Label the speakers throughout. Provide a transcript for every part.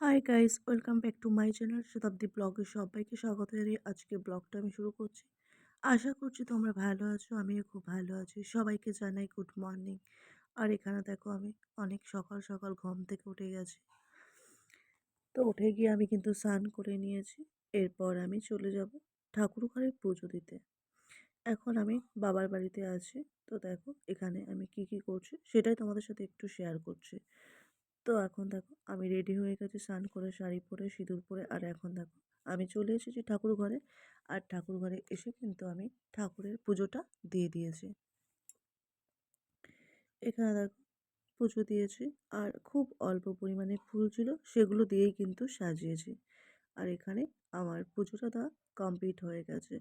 Speaker 1: Hi guys welcome back to my channel Shatabdi ব্লগে সবাইকে স্বাগত জানিয়ে আজকে ব্লগটা আমি শুরু করছি। আশা করছি তোমরা ভালো আছো, আমিও খুব ভালো আছি। সবাইকে জানাই গুড মর্নিং আর এখানে দেখো আমি অনেক সকাল সকাল ঘুম থেকে উঠে গেছি। তো উঠে গিয়ে আমি কিন্তু স্নান করে নিয়েছি, এরপর আমি চলে যাব ঠাকুর ঘরে পুজো দিতে। এখন আমি বাবার বাড়িতে আছি। তো দেখো এখানে আমি কি কি করছি, সেটাই তোমাদের সাথে একটু শেয়ার করছি। তো এখন দেখো, আমি রেডি হয়ে গেছি, স্নান করে শাড়ি পরে, সিঁদুর পরে, আর এখন দেখো, আমি চলে এসেছি ঠাকুর ঘরে। আর ঠাকুর ঘরে এসে কিন্তু আমি ঠাকুরের পুজোটা দিয়ে দিয়েছি। এখানে দেখো, পুজো দিয়েছি, আর খুব অল্প পরিমাণে ফুল ছিল, সেগুলো দিয়েই কিন্তু সাজিয়েছি। আর এখানে আমার পুজোটা দেওয়া কমপ্লিট হয়ে গেছে।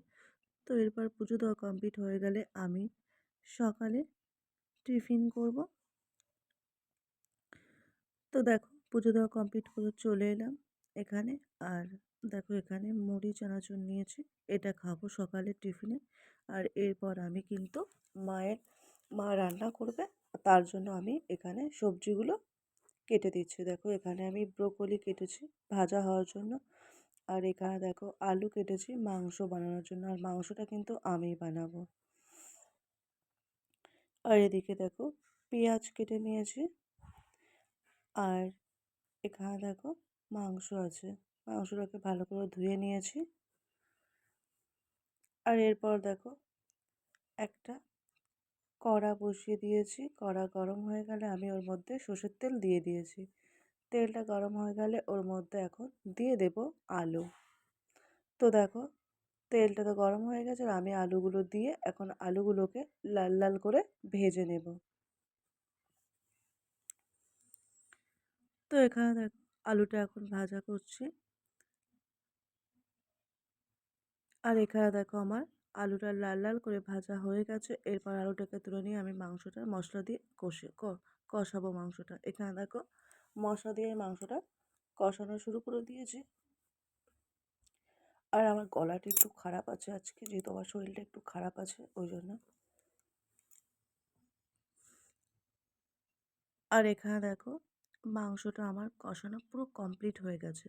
Speaker 1: তো এরপর পুজো দেওয়া কমপ্লিট হয়ে গেলে আমি সকালে টিফিন করব তো দেখো পুজো দেওয়া কমপ্লিট করে চলে এলাম এখানে। আর দেখো এখানে মুড়ি, চানাচুর নিয়েছি, এটা খাব সকালের টিফিনে। আর এরপর আমি কিন্তু মায়ের, মা রান্না করবে, তার জন্য আমি এখানে সবজিগুলো কেটে দিচ্ছি। দেখো এখানে আমি ব্রোকলি কেটেছি ভাজা হওয়ার জন্য। আর এখানে দেখো আলু কেটেছি মাংস বানানোর জন্য। আর মাংসটা কিন্তু আমি বানাবো। আর এদিকে দেখো পেঁয়াজ কেটে নিয়েছি। আর এখানে দেখো মাংস আছে। মাংসটাকে ভালো করে ধুয়ে নিয়েছি। আর এরপর দেখো একটা কড়া বসিয়ে দিয়েছি। কড়া গরম হয়ে গেলে আমি ওর মধ্যে সর্ষের তেল দিয়ে দিয়েছি। তেলটা গরম হয়ে গেলে ওর মধ্যে এখন দিয়ে দেব আলু। তো দেখো তেলটা তো গরম হয়ে গেছে, আর আমি আলুগুলো দিয়ে এখন আলুগুলোকে লাল লাল করে ভেজে নেব। তো এখানে দেখ, আলুটা এখন ভাজা করছি। আর এখানে দেখো আমার আলুটা লাল লাল করে ভাজা হয়ে গেছে। এরপর আলুটাকে তুলে নিয়ে আমি মাংসটা, মশলা দিয়ে কষে কষাবো মাংসটা। এখানে দেখো মশলা দিয়ে মাংসটা কষানো শুরু করে দিয়েছি। আর আমার গলাটা একটু খারাপ আছে আজকে, যেহেতু আমার শরীরটা একটু খারাপ আছে, ওই জন্য। আর এখানে দেখো মাংসটা আমার কষানো পুরো কমপ্লিট হয়ে গেছে।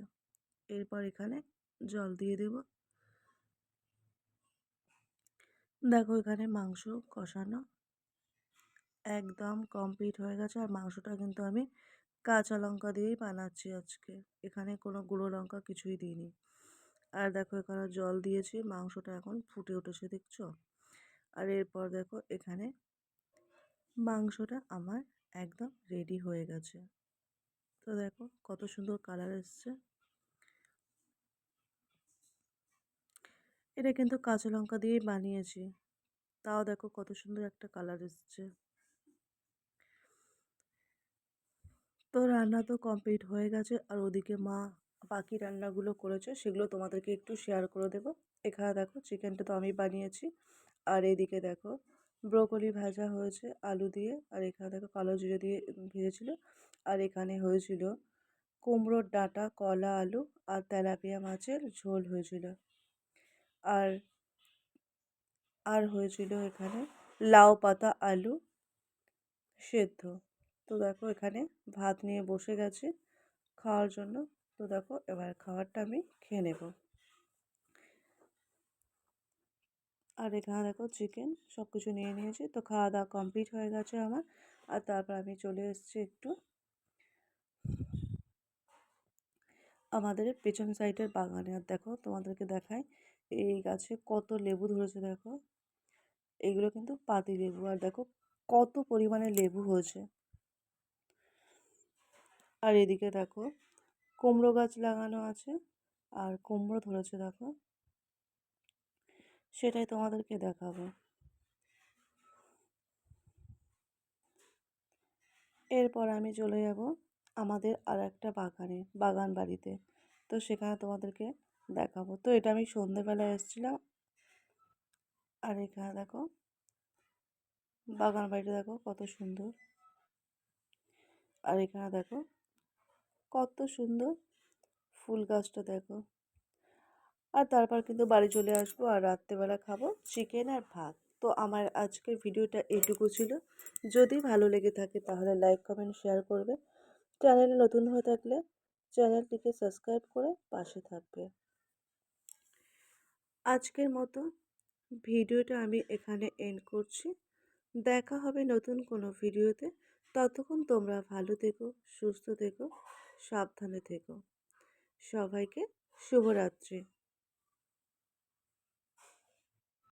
Speaker 1: এরপর এখানে জল দিয়ে দেব। দেখো এখানে মাংস কষানো একদম কমপ্লিট হয়ে গেছে। আর মাংসটা কিন্তু আমি কাঁচা লঙ্কা দিয়েই বানাচ্ছি আজকে। এখানে কোনো গুঁড়ো লঙ্কা কিছুই দিইনি। আর দেখো এখানে জল দিয়েছি, মাংসটা এখন ফুটে উঠেছে, দেখছ? আর এরপর দেখো এখানে মাংসটা আমার একদম রেডি হয়ে গেছে। তো দেখো কত সুন্দর কালার এসছে। এটা কিন্তু কাঁচা লঙ্কা দিয়েই বানিয়েছি। তাও দেখো কত সুন্দর একটা কালার এসছে। তো রান্না তো কমপ্লিট হয়ে গেছে আর ওদিকে মা বাকি রান্নাগুলো করেছে, সেগুলো তোমাদেরকে একটু শেয়ার করে দেবো। এখানে দেখো চিকেনটা তো আমি বানিয়েছি। আর এদিকে দেখো ব্রোকলি ভাজা হয়েছে আলু দিয়ে, আর এখানে দেখো কালো জিরে দিয়ে ভেজেছিল। আর এখানে হয়েছিল কুমড়োর ডাঁটা, কলা, আলু আর তেলাপিয়া মাছের ঝোল হয়েছিল। আর আর হয়েছিল এখানে লাউ পাতা, আলু সেদ্ধ। তো দেখো এখানে ভাত নিয়ে বসে গেছে খাওয়ার জন্য। তো দেখো এবার খাবারটা আমি খেয়ে নেব। আর এখানে দেখো চিকেন সব কিছু নিয়ে নিয়েছি। তো খাওয়া দাওয়া কমপ্লিট হয়ে গেছে আমার। আর তারপর আমি চলে এসেছি একটু আমাদের পেছন সাইডের বাগানে। আর দেখো, তোমাদেরকে দেখায় এই গাছে কত লেবু ধরেছে দেখো। এগুলো কিন্তু পাতি লেবু। আর দেখো, কত পরিমাণে লেবু হয়েছে। আর এদিকে দেখো, কুমড়ো গাছ লাগানো আছে, আর কুমড়ো ধরেছে দেখো। সেটাই তোমাদেরকে দেখাবো। এরপর আমি চলে যাব আমাদের আর একটা বাগানে, বাগান বাড়িতে। তো সেখানে তোমাদেরকে দেখাবো। তো এটা আমি সন্ধেবেলায় এসেছিলাম। আর এখানে দেখো, বাগান বাড়িটা দেখো কত সুন্দর। আর এখানে দেখো, কত সুন্দর ফুল গাছটা দেখো। আর তারপর কিন্তু বাড়ি চলে আসব আর রাত্রেবেলা খাব চিকেন আর ভাত। তো আমার আজকের ভিডিওটা এইটুকু ছিল। যদি ভালো লেগে থাকে তাহলে লাইক, কমেন্ট, শেয়ার করবে। চ্যানেলে নতুন হয়ে থাকলে চ্যানেলটিকে সাবস্ক্রাইব করে পাশে থাকবে। আজকের মতো ভিডিওটা আমি এখানে এন্ড করছি। দেখা হবে নতুন কোনো ভিডিওতে। ততক্ষণ তোমরা ভালো থেকো, সুস্থ থেকো, সাবধানে থেকো। সবাইকে শুভরাত্রি।